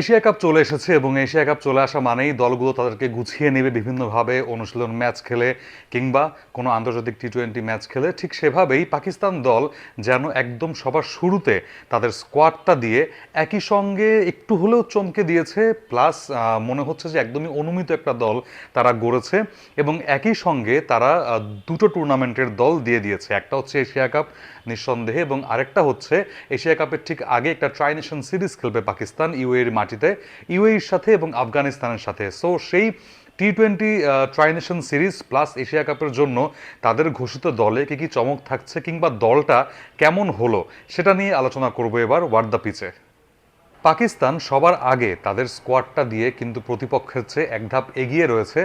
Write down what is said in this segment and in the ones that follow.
Asia cup চলে এসেছে এবং এশিয়া কাপ চলে আসা মানেই দলগুলো তাদেরকে গুছিয়ে নেবে বিভিন্নভাবে, অনুশীলন ম্যাচ খেলে কিংবা কোনো আন্তর্জাতিক টি টোয়েন্টি ম্যাচ খেলে, ঠিক সেভাবেই পাকিস্তান দল যেন একদম সবার শুরুতে তাদের স্কোয়াডটা দিয়ে একই সঙ্গে একটু হলেও চমকে দিয়েছে প্লাস মনে হচ্ছে যে একদমই অনুমিত একটা দল তারা গড়েছে এবং একই সঙ্গে তারা দুটো টুর্নামেন্টের দল দিয়ে দিয়েছে। একটা হচ্ছে এশিয়া কাপ নিঃসন্দেহে এবং আরেকটা হচ্ছে এশিয়া কাপের ঠিক আগে একটা ট্রাই নেশন সিরিজ খেলবে পাকিস্তান ইউএর মাটিতে ইউএর সাথে এবং আফগানিস্তানের সাথে। সো সেই T twenty tri nation series plus Asia কাপের জন্য তাদের ঘোষিত দলে কি কি চমক থাকছে কিংবা দলটা কেমন হলো, সেটা নিয়ে আলোচনা করব এবার ওয়ার্ড দ্য পিচে পাকিস্তান সবার আগে তাদের স্কোয়াডটা দিয়ে কিন্তু প্রতিপক্ষের চেয়ে এক ধাপ এগিয়ে রয়েছে।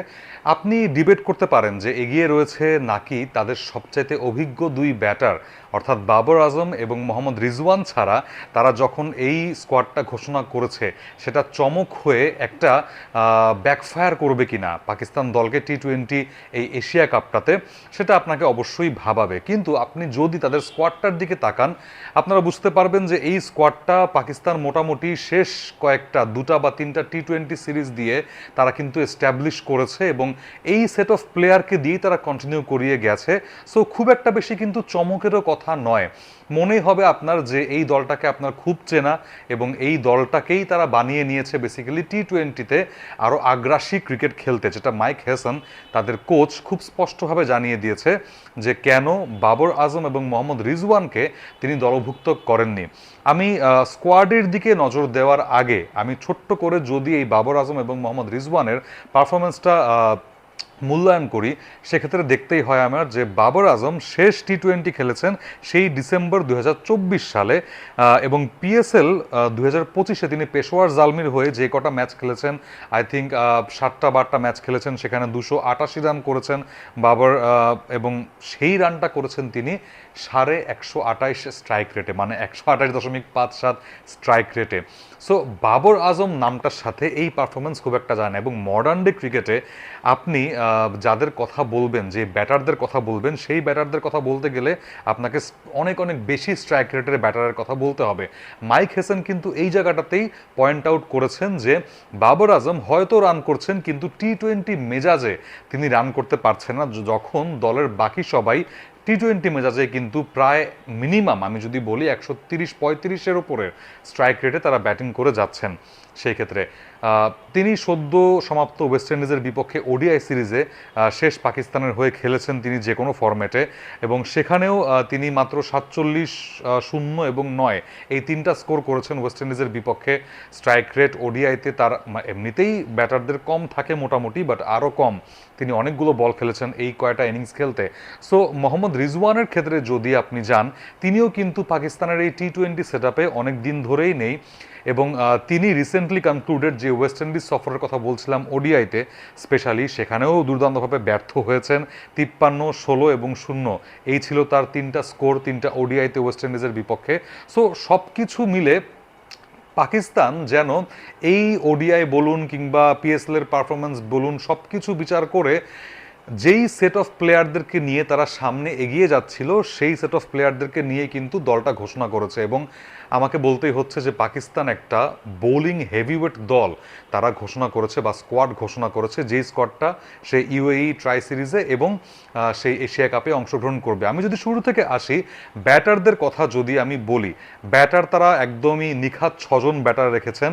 আপনি ডিবেট করতে পারেন যে এগিয়ে রয়েছে নাকি তাদের সবচাইতে অভিজ্ঞ দুই ব্যাটার অর্থাৎ বাবর আজম এবং মোহাম্মদ রিজওয়ান ছাড়া তারা যখন এই স্কোয়াডটা ঘোষণা করেছে, সেটা চমক হয়ে একটা ব্যাকফায়ার করবে কিনা পাকিস্তান দলকে টি টোয়েন্টি এই এশিয়া কাপটাতে, সেটা আপনাকে অবশ্যই ভাবাবে। কিন্তু আপনি যদি তাদের স্কোয়াডটার দিকে তাকান, আপনারা বুঝতে পারবেন যে এই স্কোয়াডটা পাকিস্তান মোটামুটি শেষ কয়েকটা, দুটা বা তিনটা টি টোয়েন্টি সিরিজ দিয়ে তারা কিন্তু এস্টাবলিশ করেছে এবং এই সেট অফ প্লেয়ারকে দিয়েই তারা কন্টিনিউ করিয়ে গেছে। সো খুব একটা বেশি কিন্তু চমকেরও কথা নয়। মনে হবে আপনার যে এই দলটাকে আপনার খুব চেনা এবং এই দলটাকেই তারা বানিয়ে নিয়েছে বেসিক্যালি টি টোয়েন্টিতে আরও আগ্রাসী ক্রিকেট খেলতে, যেটা মাইক হেসন, তাদের কোচ খুব স্পষ্টভাবে জানিয়ে দিয়েছে যে কেন বাবর আজম এবং মোহাম্মদ রিজওয়ানকে তিনি দলভুক্ত করেননি। আমি স্কোয়াডের দিকে নজর দেওয়ার আগে আমি ছোট্ট করে যদি এই বাবর আজম এবং মোহাম্মদ রিজওয়ানের পারফরমেন্সটা মূল্যায়ন করি, সেক্ষেত্রে দেখতেই হয় আমার যে বাবর আজম শেষ টি টোয়েন্টি খেলেছেন সেই ডিসেম্বর দু হাজার চব্বিশ সালে এবং পিএসএল দু হাজার পঁচিশে তিনি পেশোয়ার জালমির হয়ে যে কটা ম্যাচ খেলেছেন আই থিঙ্ক সাতটা বারটা ম্যাচ খেলেছেন, সেখানে দুশো আটাশি রান করেছেন বাবর এবং সেই রানটা করেছেন তিনি সাড়ে একশো আটাইশ স্ট্রাইক রেটে মানে একশো আটাইশ দশমিক পাঁচ সাত স্ট্রাইক রেটে সো বাবর আজম নামটার সাথে এই পারফরমেন্স খুব একটা যায় না এবং মডার্ন ডে ক্রিকেটে আপনি যাদের কথা বলবেন, যে ব্যাটারদের কথা বলবেন, সেই ব্যাটারদের কথা বলতে গেলে আপনাকে অনেক অনেক বেশি স্ট্রাইক রেটের ব্যাটারের কথা বলতে হবে। মাইক হেসেন কিন্তু এই জায়গাটাতেই পয়েন্ট আউট করেছেন যে বাবর আজম হয়তো রান করছেন কিন্তু টি টোয়েন্টি মেজাজে তিনি রান করতে পারছেন না যখন দলের বাকি সবাই টি টোয়েন্টি মেজাজে কিন্তু প্রায় মিনিমাম আমি যদি বলি একশো তিরিশ পঁয়ত্রিশের ওপরের স্ট্রাইক রেটে তারা ব্যাটিং করে যাচ্ছেন। সেই ক্ষেত্রে তিনি সদ্য সমাপ্ত ওয়েস্ট ইন্ডিজের বিপক্ষে ওডিআই সিরিজে শেষ পাকিস্তানের হয়ে খেলেছেন তিনি যে কোনো ফরম্যাটে। এবং সেখানেও তিনি মাত্র সাতচল্লিশ শূন্য এবং নয় এই তিনটা স্কোর করেছেন ওয়েস্ট ইন্ডিজের বিপক্ষে। স্ট্রাইক রেট ওডিআইতে তার এমনিতেই ব্যাটারদের কম থাকে মোটামুটি বাট আরও কম। তিনি অনেকগুলো বল খেলেছেন এই কয়টা ইনিংস খেলতে। সো মোহাম্মদ রিজওয়ানের ক্ষেত্রে যদি আপনি যান, তিনিও কিন্তু পাকিস্তানের এই টি টোয়েন্টি সেট অনেক দিন ধরেই নেই। এবং তিনি রিসেন্টলি কনক্লুডেড যে ওয়েস্ট ইন্ডিজ সফরের কথা বলছিলাম ওডিআইতে স্পেশালি সেখানেও দুর্দান্তভাবে ব্যর্থ হয়েছেন তিপ্পান্ন, ষোলো এবং শূন্য। এই ছিল তার তিনটা স্কোর তিনটা ওডিআইতে ওয়েস্ট ইন্ডিজের বিপক্ষে। সো সব কিছু মিলে পাকিস্তান যেন এই ওডিআই বলুন কিংবা পিএসএল এর পারফরমেন্স বলুন সব কিছু বিচার করে যেই সেট অফ প্লেয়ারদেরকে নিয়ে তারা সামনে এগিয়ে যাচ্ছিল, সেই সেট অফ প্লেয়ারদেরকে নিয়ে কিন্তু দলটা ঘোষণা করেছে এবং আমাকে বলতেই হচ্ছে যে পাকিস্তান একটা বোলিং হেভিওয়েট দল। তারা ঘোষণা করেছে বা স্কোয়াড ঘোষণা করেছে যেই স্কোয়াডটা সে ইউএই ট্রাই সিরিজে এবং সেই এশিয়া কাপে অংশগ্রহণ করবে। আমি যদি শুরু থেকে আসি, ব্যাটারদের কথা যদি আমি বলি, ব্যাটার তারা একদমই নিখাত ছজন ব্যাটার রেখেছেন।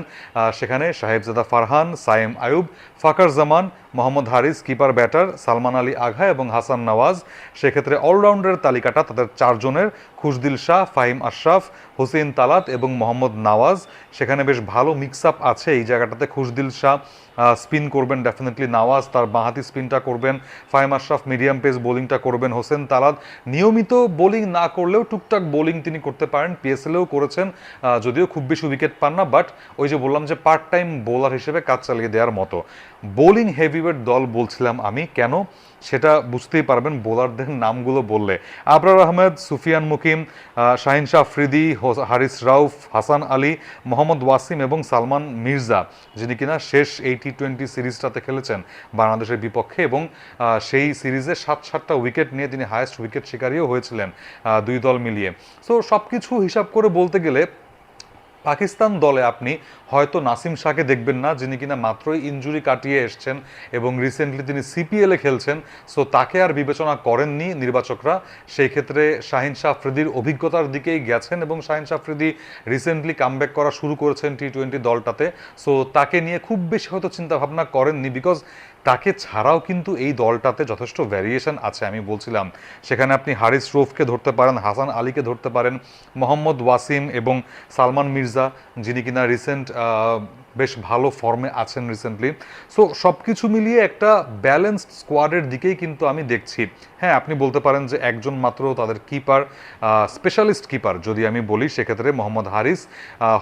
সেখানে সাহেবজাদা ফারহান সাইম আয়ুব ফাকার জামান, মোহাম্মদ হারিস, কিপার ব্যাটার, সালমান আলী আঘা এবং হাসান নওয়াজ। সেক্ষেত্রে অলরাউন্ডারের তালিকাটা তাদের চারজনের, খুশদিল শাহ, ফাহিম আশরাফ হোসেন তালাত এবং মোহাম্মদ নওয়াজ। সেখানে বেশ ভালো মিক্স আপ আছে। এই জায়গাটাতে খুশদিল শাহ স্পিন করবেন ডেফিনেটলি নওয়াজ। তার বাঁহাতি স্পিনটা করবেন ফাহিম আশরাফ মিডিয়াম পেস বোলিংটা করবেন হোসেন তালাত নিয়মিত বোলিং না করলেও টুকটাক বোলিং তিনি করতে পারেন। পিএসএলেও করেছেন যদিও খুব বেশি উইকেট পান না বাট ওই যে বললাম যে পার্ট টাইম বোলার হিসেবে কাজ চালিয়ে দেওয়ার মতো। বোলিং হেভিওয়েট দল বলছিলাম আমি, কেন? সেটা বুঝতেই পারবেন বোলারদের নামগুলো বললে। আবরার আহমেদ, সুফিয়ান মুকিম শাহিন শাহ আফ্রিদি হারিস রাউফ, হাসান আলী, মোহাম্মদ ওয়াসিম এবং সালমান মির্জা, যিনি কিনা শেষ এই টি টোয়েন্টি সিরিজটাতে খেলেছেন বাংলাদেশের বিপক্ষে এবং সেই সিরিজে সাত সাতটা উইকেট নিয়ে তিনি হায়েস্ট উইকেট শিকারীও হয়েছিলেন দুই দল মিলিয়ে। সো সব কিছু হিসাব করে বলতে গেলে পাকিস্তান দলে আপনি হয়তো নাসিম শাহকে দেখবেন না, যিনি কিনা মাত্রই ইনজুরি কাটিয়ে এসছেন এবং রিসেন্টলি তিনি সিপিএলে খেলছেন সো তাকে আর বিবেচনা করেননি নির্বাচকরা। সেই ক্ষেত্রে শাহিন শাহ আফ্রিদির অভিজ্ঞতার দিকেই গেছেন এবং শাহিন শাহ আফ্রিদি রিসেন্টলি কামব্যাক করা শুরু করেছেন টি টোয়েন্টি দলটাতে সো তাকে নিয়ে খুব বেশি হয়তো চিন্তাভাবনা করেননি বিকজ তাকে ছাড়াও কিন্তু এই দলটাতে যথেষ্ট ভ্যারিয়েশন আছে, আমি বলছিলাম। সেখানে আপনি হারিস রোফকে ধরতে পারেন, হাসান আলীকে ধরতে পারেন, মোহাম্মদ ওয়াসিম এবং সালমান মির্জা, যিনি কিনা রিসেন্ট বেশ ভালো ফর্মে আছেন রিসেন্টলি সো সব কিছু মিলিয়ে একটা ব্যালেন্সড স্কোয়াডের দিকেই কিন্তু আমি দেখছি। হ্যাঁ আপনি বলতে পারেন যে একজন মাত্র তাদের কিপার স্পেশালিস্ট কিপার যদি আমি বলি, সেক্ষেত্রে মোহাম্মদ হারিস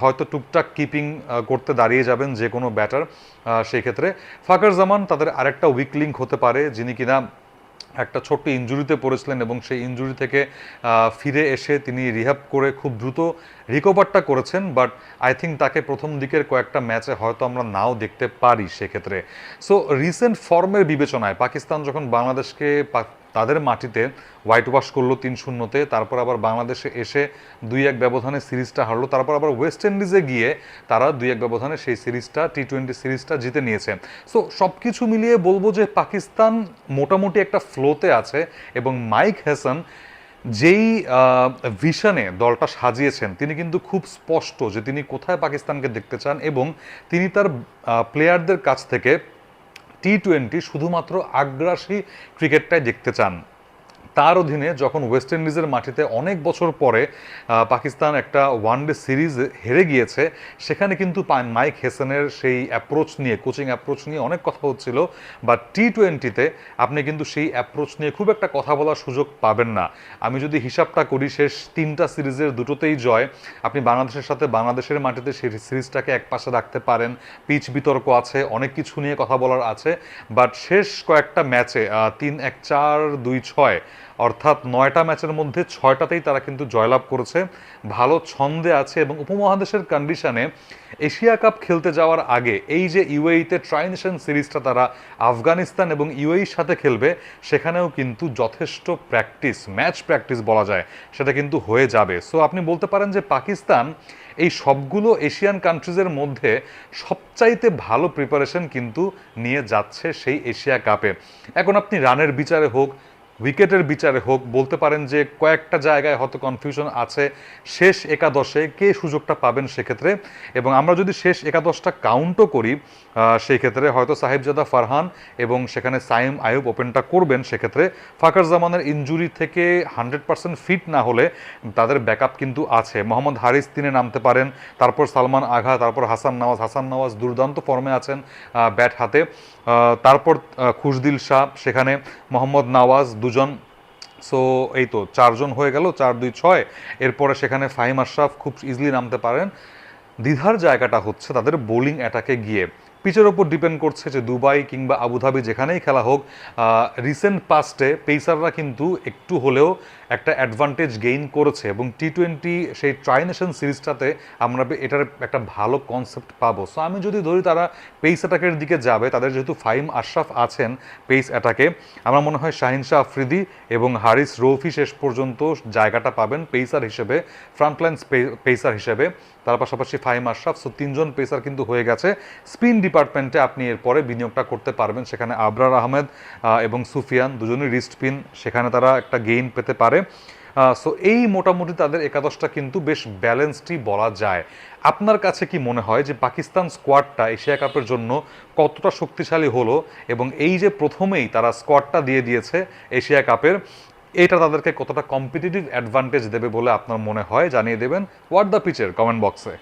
হয়তো টুকটাক কিপিং করতে দাঁড়িয়ে যাবেন যে কোনো ব্যাটার সেই ক্ষেত্রে। ফাকার জামান তাদের আরেকটা উইক লিঙ্ক হতে পারে, যিনি কিনা একটা ছোট্ট ইঞ্জুরিতে পড়েছিলেন এবং সেই ইঞ্জুরি থেকে ফিরে এসে তিনি রিহ্যাব করে খুব দ্রুত রিকভারটা করেছেন বাট আই থিঙ্ক তাকে প্রথম দিকের কয়েকটা ম্যাচে হয়তো আমরা নাও দেখতে পারি সেক্ষেত্রে। সো রিসেন্ট ফর্মের বিবেচনায় পাকিস্তান যখন বাংলাদেশকে তাদের মাটিতে হোয়াইট ওয়াশ করল তিন শূন্যতে, তারপর আবার বাংলাদেশে এসে দুই এক ব্যবধানে সিরিজটা হারলো, তারপর আবার ওয়েস্ট ইন্ডিজে গিয়ে তারা দুই এক ব্যবধানে সেই সিরিজটা টি টোয়েন্টি সিরিজটা জিতে নিয়েছে। সো সব কিছু মিলিয়ে বলব যে পাকিস্তান মোটামুটি একটা ফ্লোতে আছে এবং মাইক হেসন যেই ভিশনে দলটা সাজিয়েছেন, তিনি কিন্তু খুব স্পষ্ট যে তিনি কোথায় পাকিস্তানকে দেখতে চান এবং তিনি তার প্লেয়ারদের কাছ থেকে টি টোয়েন্টি শুধুমাত্র আগ্রাসী ক্রিকেটটাই দেখতে চান। তার অধীনে যখন ওয়েস্ট ইন্ডিজের মাটিতে অনেক বছর পরে পাকিস্তান একটা ওয়ানডে সিরিজ হেরে গিয়েছে, সেখানে কিন্তু মাইক হেসেনের সেই অ্যাপ্রোচ নিয়ে কোচিং অ্যাপ্রোচ নিয়ে অনেক কথা হচ্ছিল। বা টি টোয়েন্টিতে আপনি কিন্তু সেই অ্যাপ্রোচ নিয়ে খুব একটা কথা বলার সুযোগ পাবেন না। আমি যদি হিসাবটা করি, শেষ তিনটা সিরিজের দুটোতেই জয়। আপনি বাংলাদেশের সাথে বাংলাদেশের মাটিতে সেই সিরিজটাকে এক পাশে রাখতে পারেন। পিচ বিতর্ক আছে, অনেক কিছু নিয়ে কথা বলার আছে। বাট শেষ কয়েকটা ম্যাচে তিন এক চার দুই ছয় অর্থাৎ নয়টা ম্যাচের মধ্যে ছয়টাতেই তারা কিন্তু জয়লাভ করেছে। ভালো ছন্দে আছে এবং উপমহাদেশের কন্ডিশনে এশিয়া কাপ খেলতে যাওয়ার আগে এই যে ইউএইতে ট্রাইনেশন সিরিজটা তারা আফগানিস্তান এবং ইউএইর সাথে খেলবে, সেখানেও কিন্তু যথেষ্ট প্র্যাকটিস ম্যাচ প্র্যাকটিস বলা যায়, সেটা কিন্তু হয়ে যাবে। সো আপনি বলতে পারেন যে পাকিস্তান এই সবগুলো এশিয়ান কান্ট্রিজের মধ্যে সবচাইতে ভালো প্রিপারেশন কিন্তু নিয়ে যাচ্ছে সেই এশিয়া কাপে। এখন আপনি রানের বিচারে হোক উইকেটের বিচারে হোক, বলতে পারেন যে কয়েকটা জায়গায় হয়তো কনফিউশন আছে, শেষ একাদশে কে সুযোগটা পাবেন সেক্ষেত্রে? এবং আমরা যদি শেষ একাদশটা কাউন্টও করি সেই ক্ষেত্রে হয়তো সাহেবজাদা ফারহান এবং সেখানে সাইম আয়ুব ওপেনটা করবেন সেক্ষেত্রে। ফাকার জামানের ইঞ্জুরি থেকে হান্ড্রেড পার্সেন্ট ফিট না হলে তাদের ব্যাকআপ কিন্তু আছে। মোহাম্মদ হারিস তিনি নামতে পারেন, তারপর সালমান আঘা, তারপর হাসান নওয়াজ। হাসান নওয়াজ দুর্দান্ত ফর্মে আছেন ব্যাট হাতে। তারপর খুশদিল শাহ, সেখানে মোহাম্মদ নাওয়াজ দুজন। সো, এই তো চারজন হয়ে গেল, চার, দুই, ছয়। এরপরে সেখানে ফাহিম আশরাফ খুব ইজিলি নামতে পারেন। দ্বিধার জায়গাটা হচ্ছে তাদের বোলিং অ্যাটাকে গিয়ে। পিচের ওপর ডিপেন্ড করছে যে দুবাই কিংবা আবুধাবি যেখানেই খেলা হোক রিসেন্ট পাস্টে পেসাররা কিন্তু একটু হলেও একটা অ্যাডভান্টেজ গেইন করেছে এবং টি টোয়েন্টি সেই ট্রাইনেশন সিরিজটাতে আমরা এটার একটা ভালো কনসেপ্ট পাবো। সো আমি যদি ধরি তারা পেস অ্যাটাকের দিকে যাবে, তাদের যেহেতু ফাইম আশরাফ আছেন পেস অ্যাটাকে আমার মনে হয় শাহিন শাহ আফ্রিদি এবং হারিস রৌফি শেষ পর্যন্ত জায়গাটা পাবেন পেসার হিসেবে ফ্রন্টলাইন পেসার হিসেবে। তার পাশাপাশি ফাইম আশরাফ সো তিনজন পেসার কিন্তু হয়ে গেছে। স্পিন ডিপার্টমেন্টে আপনি এরপরে বিনিয়োগটা করতে পারবেন। সেখানে আবরার আহমেদ এবং সুফিয়ান দুজনই রিস্ট পিন। সেখানে তারা একটা গেইন পেতে পারে। সো এই মোটামুটি তাদের একাদশটা কিন্তু বেশ ব্যালেন্সডই বলা যায়। আপনার কাছে কি মনে হয় যে পাকিস্তান স্কোয়াডটা এশিয়া কাপের জন্য কতটা শক্তিশালী হলো এবং এই যে প্রথমেই তারা স্কোয়াডটা দিয়ে দিয়েছে এশিয়া কাপের, এটা তাদেরকে কতটা কম্পিটিটিভ অ্যাডভান্টেজ দেবে বলে আপনার মনে হয়? জানিয়ে দেবেন। হোয়াট দ্য পিচের কমেন্ট বক্সে